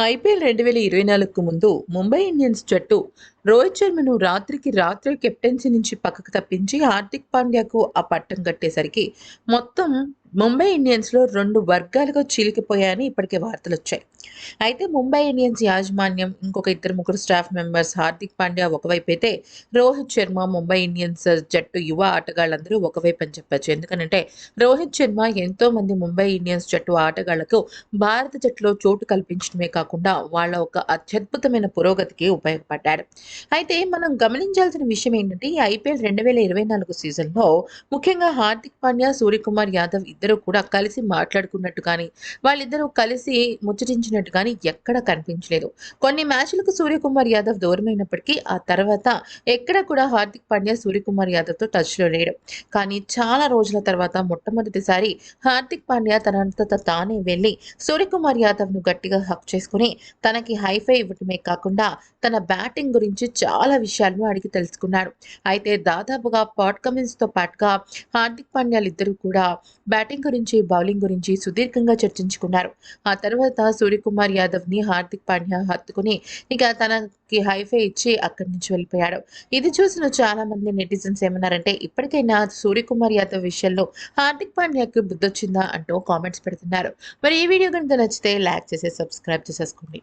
IPL రెండు వేల ఇరవై నాలుగుకు ముందు ముంబై ఇండియన్స్ జట్టు రోహిత్ శర్మను రాత్రికి రాత్రి కెప్టెన్సీ నుంచి పక్కకు తప్పించి హార్దిక్ పాండ్యాకు ఆ పట్టం కట్టేసరికి మొత్తం ముంబై ఇండియన్స్లో రెండు వర్గాలుగా చీలికిపోయాయని ఇప్పటికే వార్తలు వచ్చాయి. అయితే ముంబై ఇండియన్స్ యాజమాన్యం ఇంకొక ఇద్దరు ముగ్గురు స్టాఫ్ మెంబర్స్ హార్దిక్ పాండ్యా ఒకవైపు అయితే రోహిత్ శర్మ ముంబై ఇండియన్స్ జట్టు యువ ఆటగాళ్ళందరూ ఒకవైపు అని చెప్పచ్చు. ఎందుకంటే రోహిత్ శర్మ ఎంతో మంది ముంబై ఇండియన్స్ జట్టు ఆటగాళ్ళకు భారత జట్టులో చోటు కల్పించడమే కాకుండా వాళ్ళ ఒక అత్యద్భుతమైన పురోగతికి ఉపయోగపడ్డారు అయితే మనం గమనించాల్సిన విషయం ఏంటంటే ఈ ఐపీఎల్ రెండు వేల ఇరవై నాలుగు సీజన్లో ముఖ్యంగా హార్దిక్ పాండ్యా సూర్యకుమార్ యాదవ్ వాళ్ళిద్దరూ కూడా కలిసి మాట్లాడుకున్నట్టు కానీ వాళ్ళిద్దరూ కలిసి ముచ్చటించినట్టు కానీ ఎక్కడ కనిపించలేదు. కొన్ని మ్యాచ్లకు సూర్యకుమార్ యాదవ్ దూరమైనప్పటికీ ఆ తర్వాత ఎక్కడ కూడా హార్దిక్ పాండ్యా సూర్యకుమార్ యాదవ్తో టచ్లో లేడు. కానీ చాలా రోజుల తర్వాత మొట్టమొదటిసారి హార్దిక్ పాండ్యా తనంతట తానే వెళ్ళి సూర్యకుమార్ యాదవ్ను గట్టిగా హక్ చేసుకుని తనకి హైఫై ఇవ్వటమే కాకుండా తన బ్యాటింగ్ గురించి చాలా విషయాలను అడిగి తెలుసుకున్నాడు. అయితే దాదాపుగా పాట్ కమిన్స్తో పాటుగా హార్దిక్ పాండ్యాలు ఇద్దరు కూడా బ్యాటింగ్ గురించి బౌలింగ్ గురించి సుదీర్ఘంగా చర్చించుకున్నారు. ఆ తర్వాత సూర్యకుమార్ యాదవ్ని హార్దిక్ పాండ్యా హత్తుకుని ఇక తనకి హైఫై ఇచ్చి అక్కడి నుంచి వెళ్ళిపోయాడు. ఇది చూసిన చాలా మంది నెటిజన్స్ ఏమన్నారంటే ఇప్పటికైనా సూర్యకుమార్ యాదవ్ విషయంలో హార్దిక్ పాండ్యాకి బుద్ధొచ్చిందా అంటూ కామెంట్స్ పెడుతున్నారు. మరి ఈ వీడియో కనుక నచ్చితే లైక్ చేసి సబ్స్క్రైబ్ చేసేసుకోండి.